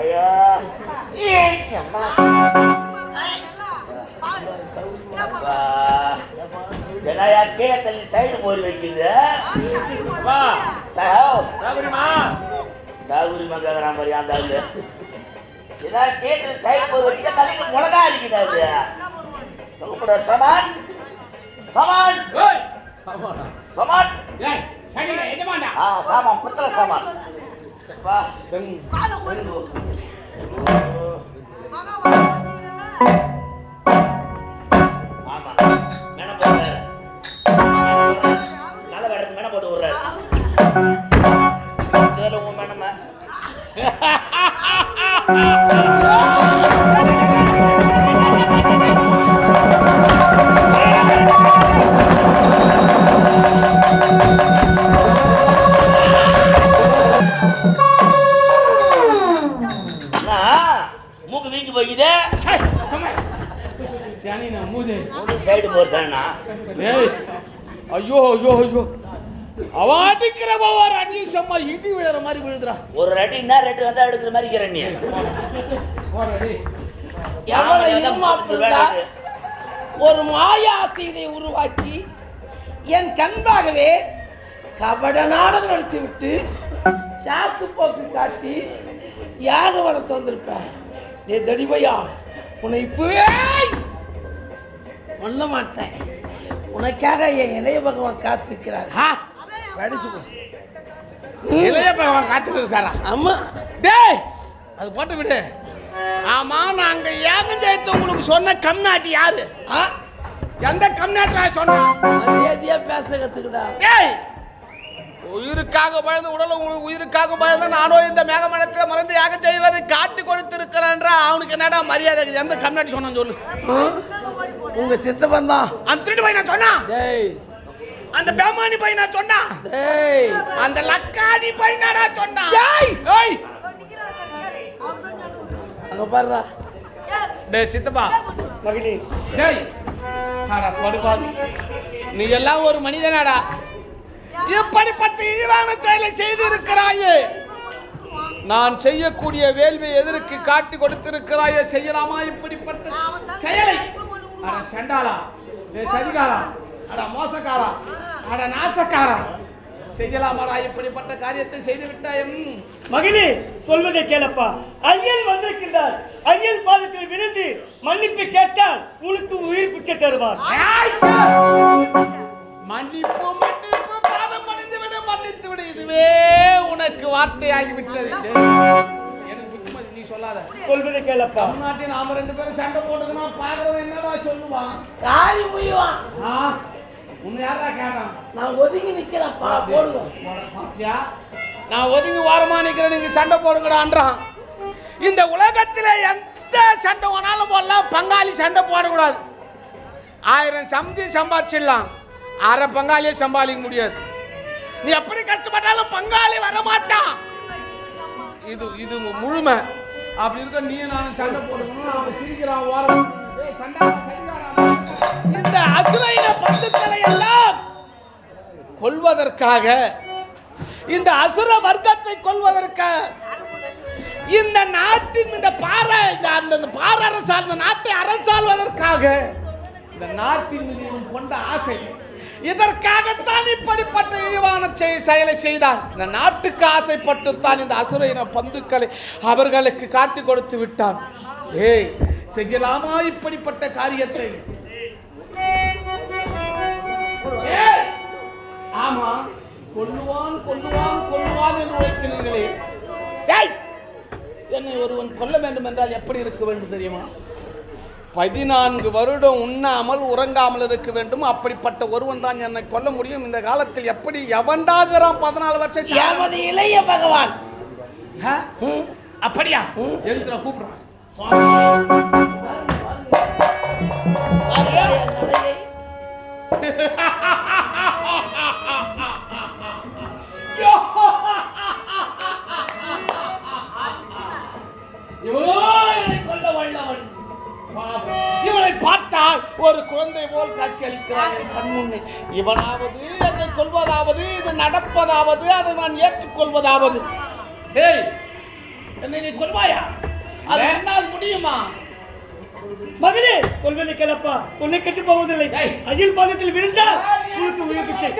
ஐயோ. ஏஸ் அம்மா. என்னையா கீழே தள்ளி சைடு போய் வைக்குது? சாவ். சாகுரிமா சாகுரிமா கேக்குறான் பாரு அந்த ஆளு. ஏதா கேக்குற சைடு போய் வச்சுக்க தலைக்கு மிளகா அடிக்குது அது. கூட சமான். சமான். சாமானா. சமான். சாமான் புத்தல சாமான். இதுல உன் மெனமா சைடு போறதானா ஐயோ ஐயோ ஐயோ அவாட்டிக்கிற ஒரு அடி சும்மா இடி விழுற மாதிரி விழுதுடா ஒரு ரெட்டின்னா ரெட்டு வந்தா எடுக்கிற மாதிரி இருக்கிற நீ. ஒரு மாயாசி இதை உருவாக்கி என் கண்பாகவே கபட நாடகம் நடத்திவிட்டு சாக்கு போக்கு காட்டி யாக வளர்த்து வந்திருப்பேன். நீ தடிபையா உன்னை இப்பவே பண்ண மாட்டேன். உனக்காக என் இளைய பகவான் காத்திருக்கிறார். படிச்சு இளைய பகவான் காத்துட்டு இருக்காரா ஆமா. டேய் அது போட்டு விடு. ஆமா நாங்க ஏகம் ஜெயித்து உங்களுக்கு சொன்ன கம்நாட்டி யாரு? எந்த கம்நாட்டில சொன்னா? பேச கத்துக்கிடா. டேய் உயிருக்காக பயந்து உடல் உங்களுக்கு உயிருக்காக பயந்து நானும் இந்த மேகமனத்தில் மறந்து யாகம் செய்வதை காட்டி கொடுத்திருக்கிறேன்ற. அவனுக்கு என்னடா மரியாதை? எந்த கம்நாட்டி சொன்னான்னு சொல்லு? உங்க சித்தப்பன் தான். அந்த திருட்டு பையன் சொன்னா? டேய். அந்த பேமானி பையன் சொன்னா? டேய். அந்த லக்காடி பையனாடா சொன்னா? டேய்! ஏய். அங்க பாருடா. டேய் சித்தப்பா. மகிழி டேய். ஆடா படுப்பா நீ எல்லாம் ஒரு மனிதனாடா. இப்படிப்பட்ட இழிவான செயலை செய்து இருக்கிறாயே நான் செய்யக்கூடிய வேள்வி எதற்கு காட்டி கொடுத்திருக்கிறாயே? செய்யலாமா இப்படிப்பட்ட செயலை? அட செண்டாளா டேய் சதிகாரா அட மோசக்காரா அட நாசக்காரா. செய்யலாமாடா இப்படிப்பட்ட காரியத்தை செய்து விட்டாயம். மகளே சொல்வதை கேளப்பா. ஐயன் வந்திருக்கின்றார். ஐயன் பாதத்தில் விழுந்து மன்னிப்பு கேட்டால் உனக்கு உயிர் பிச்சை தருவார். மன்னிப்பு மன்னிப்பு பாதம் மன்னித்து விடு மன்னித்து விடு. இதுவே உனக்கு வார்த்தையாகி விட்டது எனக்கு புத்திமதி நீ சொல்லாத. சொல்வதை கேளப்பா. தமிழ்நாட்டில் நாம ரெண்டு பேரும் சண்டை போட்டுக்கணும் என்னடா சொல்லுவான் காரி முய்வான் ஆ உன்னை யாரா கேட்டான்? நான் ஒதுங்கி நிக்கிறேன் பா பாத்தியா நான் ஒதுங்கி வாரமா நிக்கிறேன் நீங்க சண்டை போடுங்கடான்றான் இந்த உலகத்துல எந்த சண்டை வேணாலும் போடலாம் பங்காளி சண்டை போடக்கூடாது. ஆயிரம் சம்பி சம்பாதிச்சிடலாம். அரை பங்காளியை சம்பாதிக்க முடியாது. நீ எப்படி கஷ்டப்பட்டாலும் பங்காளி வர மாட்டான் இது இது முழுமை. அப்படி இருக்க நீ நானும் சண்டை போட்டுக்கணும் அவன் சிரிக்கிறான் ஓரம்? இந்த அசுரையின பந்துக்களை எல்லாம் கொள்வதற்காக இந்த அசுர வர்க்கத்தை கொள்வதற்காக இந்த நாட்டின் இந்த பாறை இந்த அந்த இந்த பாறை அரசால் இந்த நாட்டை அரசாள்வதற்காக இந்த நாட்டின் மீது இவன் கொண்ட ஆசை இதற்காகத்தான் இப்படிப்பட்ட இழிவான செயலை செய்தான். இந்த நாட்டுக்கு ஆசைப்பட்டுத்தான் இந்த அசுரையின பந்துக்களை அவர்களுக்கு காட்டி கொடுத்து விட்டான். ஏய் செய்யலாமா இப்படிப்பட்ட காரியத்தை! ஆமா கொல்லுவான் கொல்லுவான் கொல்லுவான் என்று உழைக்கிறீர்களே! என்னை ஒருவன் கொல்ல வேண்டும் என்றால் எப்படி இருக்க வேண்டும் தெரியுமா? பதினான்கு வருடம் உண்ணாமல் உறங்காமல் இருக்க வேண்டும். அப்படிப்பட்ட ஒருவன் தான் என்னை கொல்ல முடியும். இந்த காலத்தில் எப்படி எவன்டாகிறான் பதினாலு வருஷம் இளைய பகவான்? அப்படியா? எதுக்குற கூப்பிடுறான்? இவனோ என்னை கொல்ல இவனை பார்த்தால் ஒரு குழந்தை போல் காட்சி கண்முன்னே. இவனாவது என்னை கொல்வதாவது இது நடப்பதாவது அதை நான் ஏற்றுக்கொள்வதாவது. ஏய் என்னை நீ கொல்வாயா? அது என்னால் முடியுமா? மகளே கொள்வதை கேளப்பா. உன்னை கெட்டு போவதில்லை. ஐயன் பாதத்தில் விழுந்தால் உனக்கு உயிர் பிச்சை.